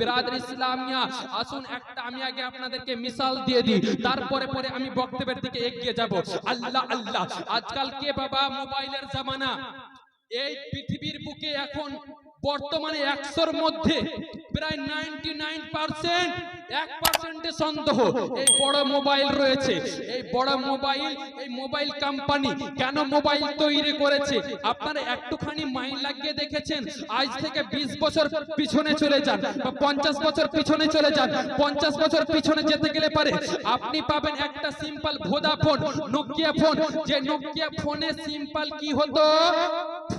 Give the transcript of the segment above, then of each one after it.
বিরাদর ইসলামিয়া, আসুন একটা আমি আগে আপনাদেরকে মিসাল দিয়ে দিই। তারপরে পরে আমি বক্তব্যের দিকে এগিয়ে যাব। আল্লাহ আল্লাহ, আজকাল কে বাবা মোবাইলের জামানা? এই পৃথিবীর বুকে এখন বর্তমানে একশোর মধ্যে প্রায় নাইনটি নাইন পার্সেন্ট এক পার্সেন্টে সন্দেহ। এই বড় মোবাইল রয়েছে। এই বড় মোবাইল এই মোবাইল কোম্পানি কেন মোবাইল তৈরি করেছে? আপনারা একটুখানি মাইন্ড লাগিয়ে দেখেছেন? আজ থেকে বিশ বছর পিছনে চলে যান বা পঞ্চাশ বছর পিছনে চলে যান। পঞ্চাশ বছর পিছনে যেতে গেলে পারে। আপনি পাবেন একটা simple Vodafone Nokia phone যে নোকিয়া ফোনে সিম্পল কি হতো?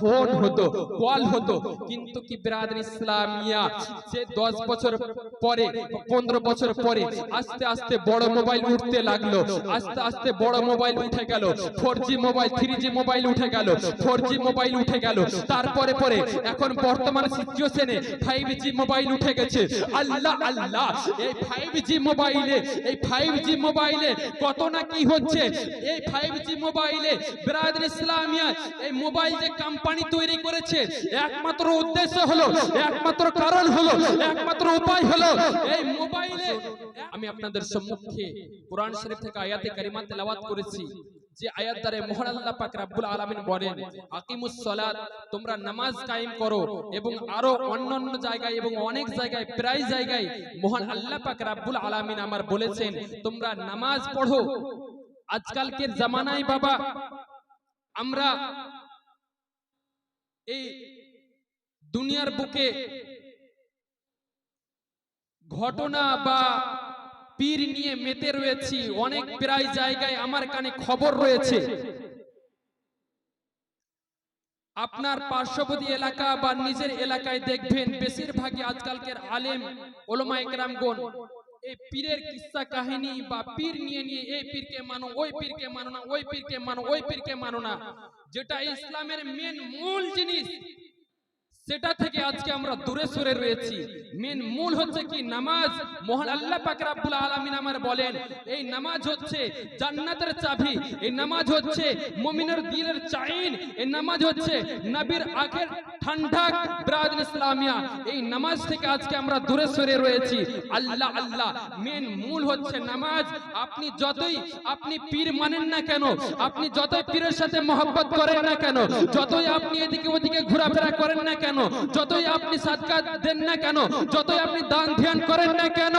ফোন হতো কল হতো। কিন্তু কি বিরাদর ইসলামিয়া যে দশ বছর পরে পনেরো বছর পরে আস্তে আস্তে বড় মোবাইল উঠতে লাগল আস্তে আস্তে বড় মোবাইল উঠে গেল ফোর মোবাইল থ্রি মোবাইল উঠে গেল ফোর মোবাইল উঠে গেল। তারপরে পরে এখন বর্তমান সিচুয়েশনে ফাইভ মোবাইল উঠে গেছে। আল্লাহ আল্লাহ এই ফাইভ মোবাইলে এই ফাইভ মোবাইলে কত না কি হচ্ছে? এই ফাইভ জি মোবাইলে বিরাদর ইসলামিয়া এই মোবাইল যে কোম্পানি তৈরি করেছে। একমাত্র উদ্দেশ্য হলো, একমাত্র কারণ হলো, একমাত্র উপায় হলো এই মোবাইলে আমি আপনাদের সম্মুখে কোরআন শরীফ থেকে আয়াতে কারিমা তেলাওয়াত করেছি। যে আয়াত দ্বারা মহান আল্লাহ পাক রাব্বুল আলামিন বলেন, আকিমুস সালাত, তোমরা নামাজ কায়েম করো এবং আরও অন্যান্য জায়গায় এবং অনেক জায়গায়, প্রায় জায়গায় মহান আল্লাহ পাক রাব্বুল আলামিন আমার বলেছেন, তোমরা নামাজ পড়ো। আজকালকের জামানায় বাবা, আমরা এই দুনিয়ার বুকে ঘটনা বা পীর নিয়ে মেতে রয়েছি, অনেক প্রায় জায়গায় আমার কানে খবর রয়েছে। আপনার পার্শ্ববর্তী এলাকা বা নিজের এলাকায় দেখবেন, বেশিরভাগই আজকালকের আলেম ওলমা একরামগণ এই পীরের কিসা কাহিনী বা পীর নিয়ে নিয়ে এই পীরকে মানো, ওই পীরকে মানো না, ওই পীরকে মানো, ওই পীরকে মানো না। যেটা ইসলামের মেন মূল জিনিস। সেটা থেকে আজকে আমরা দূরে সরে রয়েছি। মেন মূল হচ্ছে কি? নামাজ। মহান আল্লাহ পাক রাব্বুল আলামিন আমার বলেন, এই নামাজ হচ্ছে জান্নাতের চাবি। এই নামাজ হচ্ছে মুমিনের দিলের চাইন। এই নামাজ হচ্ছে নবীর আখের ঠান্ডা ব্রাদ ইসলামিয়া। এই নামাজ থেকে আজকে আমরা দূরে সরে রয়েছি। আল্লাহ আল্লাহ। মেন মূল হচ্ছে নামাজ। আপনি যতই, আপনি পীর মানেন না কেন, আপনি যতই পীরের সাথে মহব্বত করেন না কেন, যতই আপনি এদিকে ওদিকে ঘোরাফেরা করেন না কেন যতই আপনি সাদকা দেন না কেন? যতই আপনি দান ধ্যান করেন না কেন?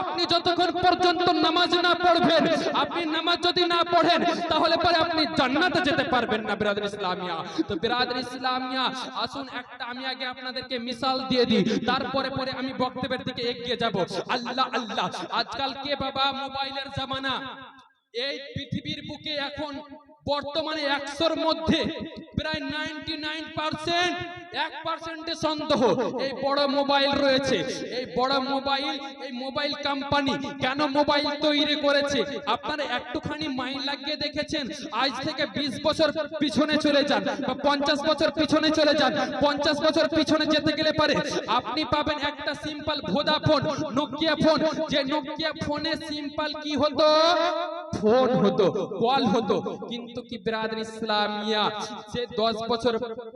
আপনি যতক্ষণ পর্যন্ত নামাজ না পড়বেন, আপনি নামাজ যদি না পড়েন, তাহলে পরে আপনি জান্নাতে যেতে পারবেন না বিরাদর ইসলামিয়া। তো বিরাদর ইসলামিয়া, আসুন একটা আমি আগে আপনাদেরকে মিসাল দিয়ে দিই। তারপরে পরে আমি বক্তব্যের দিকে এগিয়ে যাব। আল্লাহ আল্লাহ, আজকাল কে বাবা মোবাইলের জামানা? এই পৃথিবীর বুকে এখন বর্তমানে একশোর মধ্যে প্রায় নাইনটি নাইন পার্সেন্ট এক পার্সেন্টে সন্দেহ এই বড় মোবাইল রয়েছে। এই বড় মোবাইল, এই মোবাইল কোম্পানি কেন মোবাইল তৈরি করেছে? আপনারা একটুখানি মাইন্ড লাগিয়ে দেখেছেন? আজ থেকে বিশ বছর পিছনে চলে যান বা পঞ্চাশ বছর পিছনে চলে যান। পঞ্চাশ বছর পিছনে যেতে গেলে পারে। আপনি পাবেন একটা simple Vodafone Nokia phone যে নোকিয়া ফোনে সিম্পল কি হতো? ফোন হতো কল হতো। কিন্তু কি বিরাদর ইসলামিয়া যে দশ বছর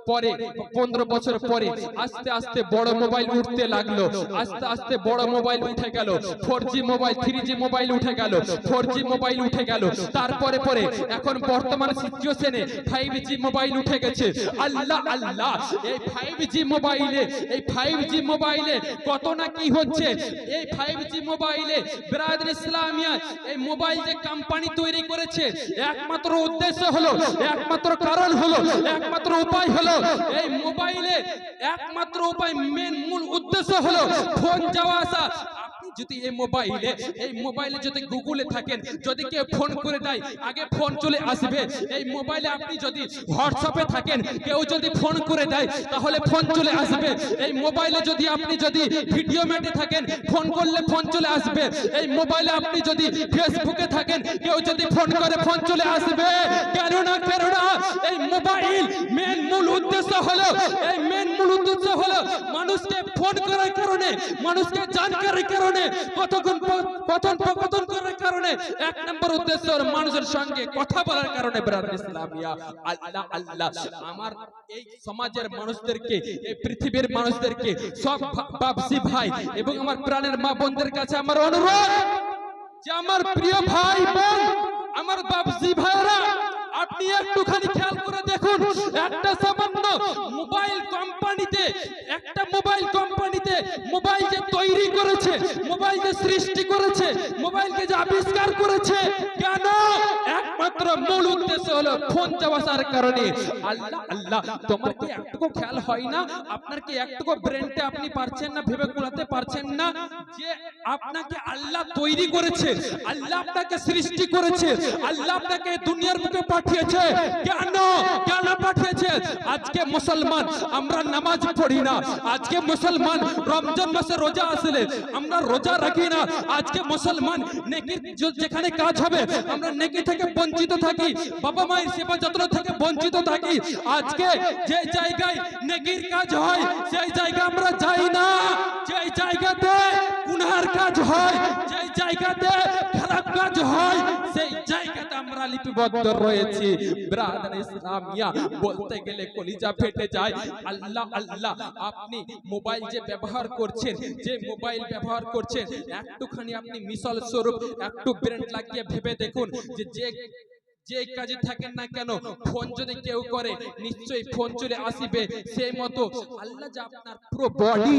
পরে পনেরো বছর পরে আস্তে আস্তে বড় মোবাইল উঠতে লাগল আস্তে আস্তে বড় মোবাইল উঠে গেল ফোর মোবাইল থ্রি মোবাইল উঠে গেল ফোর মোবাইল উঠে গেল। তারপরে পরে এখন বর্তমান সিচুয়েশনে ফাইভ মোবাইল উঠে গেছে। আল্লাহ আল্লাহ এই ফাইভ মোবাইলে এই ফাইভ মোবাইলে কত না কি হচ্ছে? এই ফাইভ জি মোবাইলে বিরাদর ইসলামিয়া এই মোবাইল যে কোম্পানি তৈরি করেছে। একমাত্র উদ্দেশ্য হলো, একমাত্র কারণ হলো, একমাত্র উপায় হলো, এই মোবাইলে একমাত্র উপায় মেন মূল উদ্দেশ্য হলো, ফোন যাওয়া আসা। যদি এই মোবাইলে এই মোবাইলে যদি গুগলে থাকেন, যদি কেউ ফোন করে দেয়, আগে ফোন চলে আসবে। এই মোবাইলে আপনি যদি হোয়াটসঅ্যাপে থাকেন, কেউ যদি ফোন করে দেয়, তাহলে ফোন চলে আসবে। এই মোবাইলে যদি আপনি যদি ভিডিও ম্যাটে থাকেন, ফোন করলে ফোন চলে আসবে। এই মোবাইলে আপনি যদি ফেসবুকে থাকেন, কেউ যদি ফোন করে, ফোন চলে আসবে। কেন না কেন না? এই মোবাইল মেন মূল উদ্দেশ্য হলো, এই মেন মূল উদ্দেশ্য হলো মানুষকে ফোন করার কারণে, মানুষকে জানকারির কারণে কতক্ষণ কথন করার কারণে? এক নম্বর উদ্দেশ্য মানুষের সঙ্গে কথা বলার কারণে ইসলামিয়া। আল্লাহ আল্লাহ। আমার এই সমাজের মানুষদেরকে, এই পৃথিবীর মানুষদেরকে, সব বাপসি ভাই এবং আমার প্রাণের মা বোনদের কাছে আমার অনুরোধ যে আমার প্রিয় ভাই বোন, আমার বাপসি ভাইরা আপনি একটুখানি খেয়াল করে দেখুন। একটা সামান্য মোবাইল কোম্পানিতে একটা মোবাইল কোম্পানিতে মোবাইল যে তৈরি করেছে, মোবাইল যে সৃষ্টি করেছে মোবাইলকে যে আবিষ্কার করেছে, কেন? একমাত্র মূল উদ্দেশ্য হলো ফোন যাওয়ার কারণে। আল্লাহ আল্লাহ, তোমার কি একটুকু খেয়াল হয় না? আপনার কি একটুকু ব্রেনটা আপনি পারছেন না, ভেবে কুলাতে পারছেন না? যে আপনাকে আল্লাহ তৈরি করেছে, আল্লাহ আপনাকে সৃষ্টি করেছে, আল্লাহ আপনাকে দুনিয়ার বুকে পাঠিয়েছে। কেন? কেন পাঠিয়েছে? আজকে মুসলমান, আমরা নামাজ পড়ি না। আজকে মুসলমান রমজান মাসে রোজা আসলে আমরা রোজা রাখি না। আজকে মুসলমান নেকির যেখানে কাজ হবে, আমরা নেকি থেকে বঞ্চিত থাকি, বাবা মায়ের সেবা যত্ন থেকে বঞ্চিত থাকি। আজকে যে জায়গায় নেকির কাজ হয়, সেই জায়গা আমরা যাই না। যে জায়গাতে গুনহার কাজ হয় জায়গাতে খারাপ কাজ হয়, সেই জায়গাতে আমরা লিপিবদ্ধ রয়েছি। ব্রাদার ইসলামিয়া, বলতে গেলে কলিজা ফেটে যায়। আল্লাহ আল্লাহ, আপনি মোবাইল যে ব্যবহার করছেন, যে মোবাইল ব্যবহার করছেন, একটুখানি আপনি মিশল স্বরূপ, একটু ব্রেন লাগিয়ে ভেবে দেখুন যে যে যে কাজে থাকেন না কেন, ফোন যদি কেউ করে, নিশ্চয়ই ফোন চলে আসিবে। সেই মতো আল্লাহ যে আপনার পুরো বডি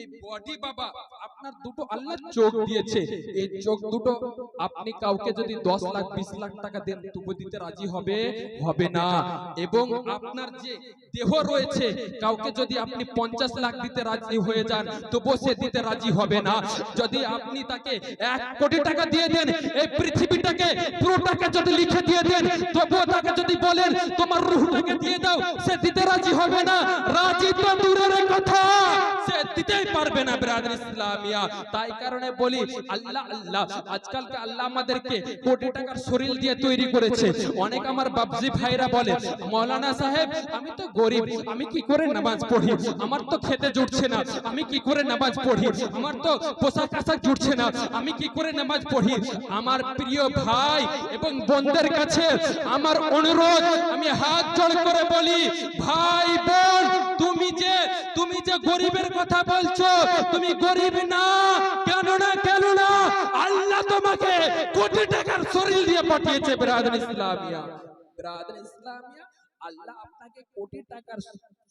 এই বডি বাবা আপনার দুটো আল্লাহ চোখ দিয়েছে। এই চোখ দুটো আপনি কাউকে যদি দশ লাখ বিশ লাখ টাকা দেন তবু দিতে রাজি হবে? হবে না। এবং আপনার যে দেহ রয়েছে কাউকে যদি আপনি পঞ্চাশ লাখ দিতে রাজি হয়ে যান তবু সে দিতে রাজি হবে না। যদি আপনি তাকে এক কোটি টাকা দিয়ে দেন এই পৃথিবীটাকে পুরোটাকে যদি লিখে দিয়ে দেন তবুও তাকে যদি বলেন তোমার রুহটাকে দিয়ে দাও সে দিতে রাজি হবে না। রাজি তো দূরের কথা। সে দিতেই পারবে না ব্রাদার ইসলামিয়া। তাই কারণে বলি, আল্লাহ আল্লাহ আজকালকে আল্লাহ আমাদেরকে কোটি টাকার শরীর দিয়ে তৈরি করেছে। অনেক আমার বাবজি ভাইরা বলে, মৌলানা সাহেব, আমি তো গরিব, আমি কি করে নামাজ পড়ি? আমার তো খেতে জুটছে না, আমি কি করে নামাজ পড়ি? আমার তো পোশাক আশাক জুটছে না, আমি কি করে নামাজ পড়ি? আমার প্রিয় ভাই এবং বোনদের কাছে আমার অনুরোধ, আমি হাত জোড় করে বলি, ভাই, বোন তুমি যে তুমি যে গরিবের কথা বলছো, তুমি গরিব না কেন না কেন না আল্লাহ তোমাকে কোটি টাকার শরীর দিয়ে পাঠিয়েছে ব্রাদার ইসলামিয়া। ব্রাদার ইসলামিয়া, আল্লাহ আপনাকে কোটি টাকার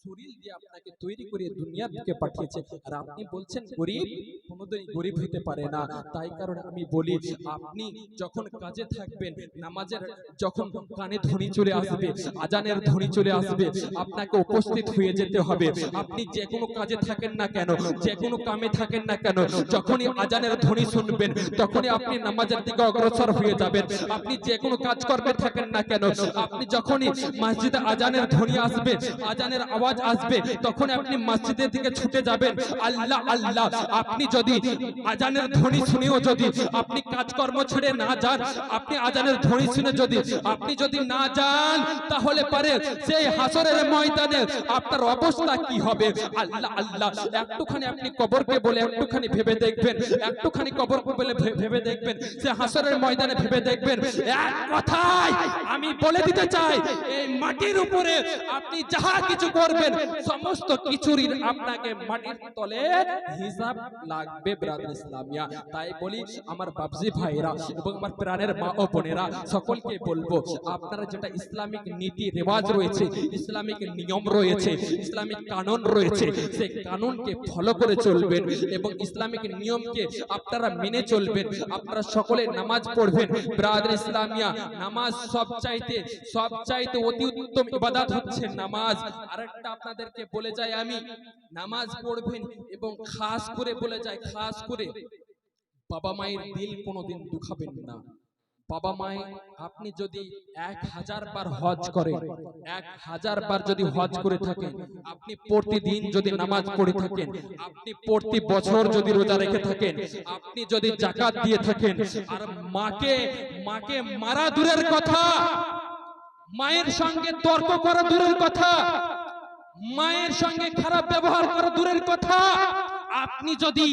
শরীর দিয়ে আপনাকে তৈরি করে দুনিয়া থেকে পাঠিয়েছে, আর আপনি বলছেন, গরিব? কোনোদিনই গরিব হতে পারে না। তাই কারণে আমি বলি, আপনি যখন কাজে থাকবেন, নামাজের যখন কানে ধ্বনি চলে আসবে, আজানের ধ্বনি চলে আসবে, আপনাকে উপস্থিত হয়ে যেতে হবে। আপনি যে কোনো কাজে থাকেন না কেন যে কোনো কামে থাকেন না কেন, যখনই আজানের ধ্বনি শুনবেন, তখনই আপনি নামাজের দিকে অগ্রসর হয়ে যাবেন। আপনি যে কোনো কাজ থাকেন না কেন, আপনি যখনই মসজিদে আজানের ধ্বনি আসবে, আজানের আওয়াজ আসবে, তখন আপনি মসজিদের দিকে ছুটে যাবেন। আল্লাহ আল্লাহ, আপনি যদি আজানের ধ্বনি শুনেও যদি আপনি কাজকর্ম ছেড়ে না যান, আপনি আজানের ধ্বনি শুনে যদি আপনি যদি না যান, তাহলে পারে সেই হাসরের ময়দানে আপনার অবস্থা কি হবে? আল্লাহ আল্লাহ, একটুখানি আপনি কবরকে বলে একটুখানি ভেবে দেখবেন, একটুখানি কবরকে বলে ভেবে দেখবেন, সে হাসরের ময়দানে ভেবে দেখবেন, এক কথায় আমি বলে দিতে চাই, এই মাটির উপরে আপনি যাহা কিছু করবেন সমস্ত কিছুরই আপনাকে মাটির তলে হিসাব লাগবে ব্রাদার ইসলামিয়া। তাই বলি, আমার বাবজি ভাইরা এবং আমার প্রাণের মা ও বোনেরা, সকলকে বলব, আপনারা যেটা ইসলামিক নীতি রেওয়াজ রয়েছে, ইসলামিক নিয়ম রয়েছে, ইসলামিক কানুন রয়েছে, সেই কানুনকে ফলো করে চলবেন এবং ইসলামিক নিয়মকে আপনারা মেনে চলবেন। আপনারা সকলে নামাজ পড়বেন। ব্রাদার ইসলামিয়া, নামাজ সব চাইতে সব চাইতে অতি উত্তম ইবাদত হচ্ছে নামাজ। আরেকটা আপনাদেরকে বলে যাই আমি, নামাজ পড়বেন এবং খাস করে বলে যায় খাস করে। বাবা মায়ের দিল কোনোদিন দুখাবেন না। বাবা মায়ে, আপনি যদি এক হাজার বার হজ করেন, এক হাজার বার যদি হজ করে থাকেন, আপনি প্রতিদিন যদি নামাজ পড়ে থাকেন, আপনি প্রতি বছর যদি রোজা রেখে থাকেন, আপনি যদি জাকাত দিয়ে থাকেন, আর মাকে মাকে মারা দূরের কথা, মায়ের সঙ্গে তর্ক করা দূরের কথা মায়ের সঙ্গে খারাপ ব্যবহার করা দূরের কথা। আপনি যদি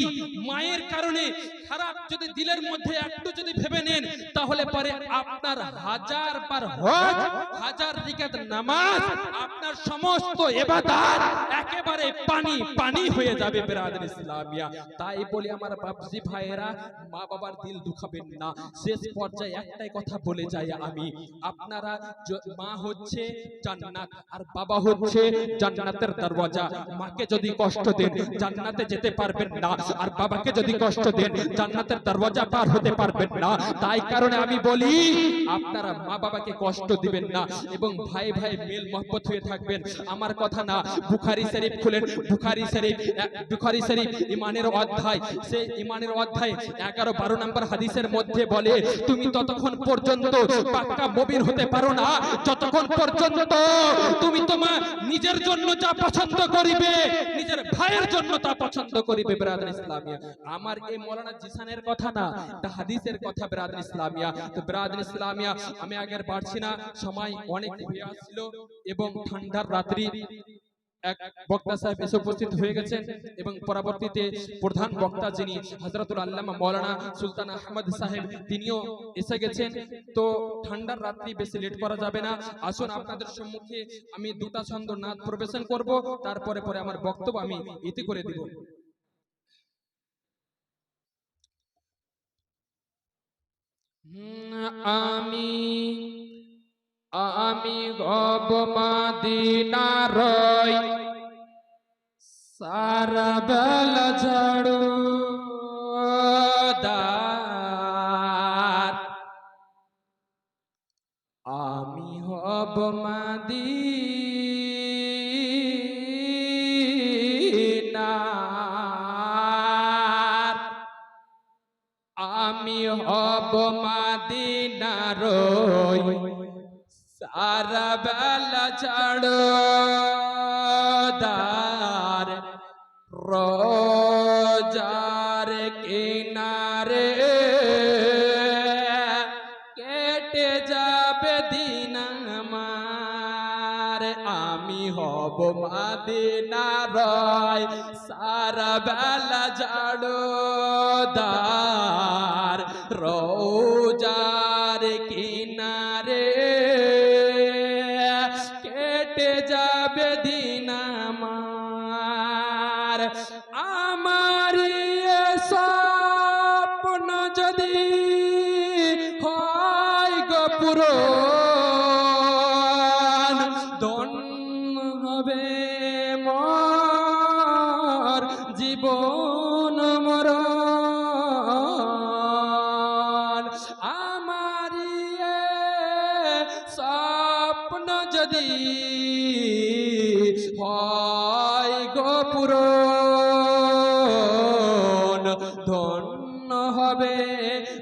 মায়ের কারণে খারাপ যদি দিলের মধ্যে একটু যদি ভেবে নেন, তাহলে পরে আপনার হাজার বার হজ, হাজার রিকাত নামাজ, আপনার সমস্ত এবাদত একেবারে পানি পানি হয়ে যাবে বেরাদের ইসলামিয়া। তাই বলি আমার বাপজি ভাইয়েরা মা বাবার দিল দুখাবেন না। শেষ পর্যায়ে একটাই কথা বলে যাই আমি। আপনারা মা হচ্ছে জান্নাত, আর বাবা হচ্ছে জান্নাতের দরওয়াজা। মাকে যদি কষ্ট দেন, জান্নাতে যেতে পারবেন না। আর বাবাকে যদি কষ্ট দেন, জান্নাতের দরওয়াজা পার হতে পারবেন না। তাই কারণে আমি বলি, আপনারা মা বাবাকে কষ্ট দিবেন না এবং ভাই ভাই মেল মহব্বত হয়ে থাকবেন। আমার কথা না, বুখারি শরীফ খুলেন। বুখারি শরীফ বুখারি শরীফ ইমানের অধ্যায়। ইমানের অধ্যায় এগারো বারো নম্বর হাদিসের মধ্যে বলে, তুমি ততক্ষণ পর্যন্ত পাক্কা হতে পারো না। যতক্ষণ পর্যন্ত তুমি তোমার নিজের জন্য যা পছন্দ করিবে, নিজের ভাইয়ের জন্য তা পছন্দ করিবে ব্রাদার ইসলামিয়া। আমার এই মৌলানা জিসানের কথা না হাদিসের কথা ব্রাদার ইসলামিয়া। তো ব্রাদার ইসলামিয়া আমি আগের বাড়ছি না সময় অনেক হয়ে আসছিল এবং ঠান্ডার রাত্রি এক বক্তা সাহেব এসে উপস্থিত হয়ে গেছেন এবং পরবর্তীতে প্রধান বক্তা যিনি হজরতুল আল্লামা মৌলানা সুলতান আহমদ সাহেব তিনিও এসে গেছেন। তো ঠান্ডার রাত্রি বেশি লেট করা যাবে না। আসুন আপনাদের সম্মুখে আমি দুটা ছন্দ নাচ প্রবেশন করব তারপরে পরে আমার বক্তব্য আমি ইতি করে দিব। আমি আমি গব মাদিনারই সারা বেলা ঝাড়ু আমি হব মাদিনার মাদিনার সারা বেলা ছাড়ো দার রোজার কিনারে কেটে যাবে দিন আমার আমি হব মাদিনার সারা বেলা ঝাড়ো দার রোজার কিনারে কেটে যাবে দিন আমার। আমার স্বপ্ন যদি হয় গপুর হবে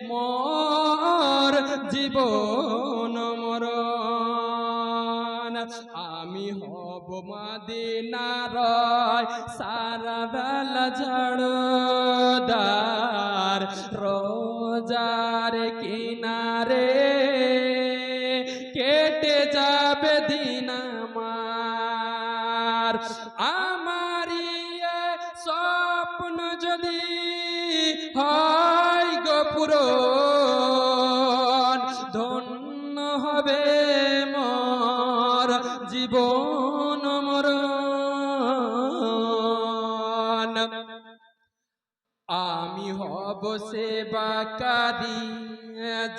মর জীবন আমি হব মাদিনার সারা বেলা ঝড়দার রোজার কিনারে জীবন মরণ আমি হব সেবাকারী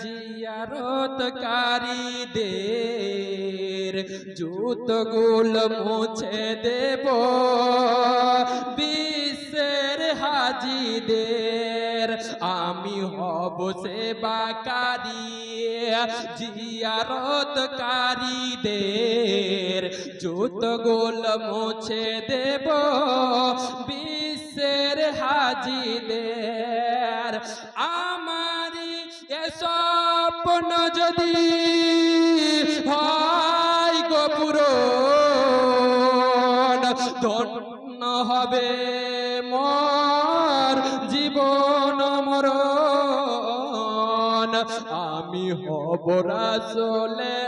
জিয়ারতকারীদের। জুতগুল মুছে দেব বিশ্বের হাজিদের। আমি হব সেবাকারী জিয়ারতকারীদের জুতগুল মুছে দেব বিশ্বের হাজিদের। আমারি এ স্বপ্ন যদি মন আমি হব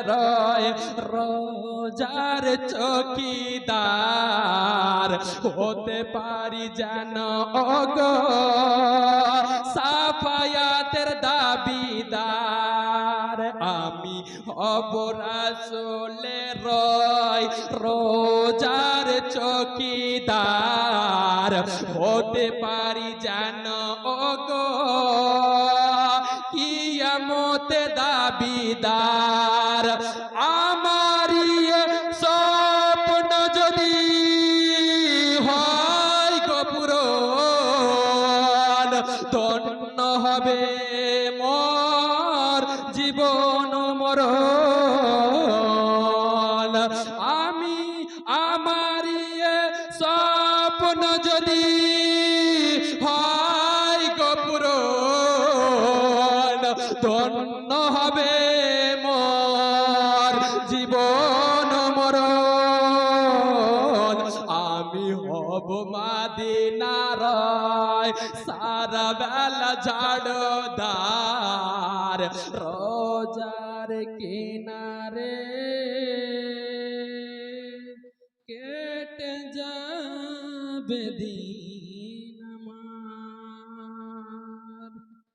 রয়, রোজার চকিদার। হতে পারি যেন অগ সাফায়াতের দাবিদার। আমি হব রয়, রোজার চকিদার। হতে পারি যেন, ওগো কিয়ামতে দাবিদার আমারি ধন্য হবে মোর জীবন মরণ। আমি হব মাদিনারায় সারা বেলা ঝাড়দার রোজার কিনারে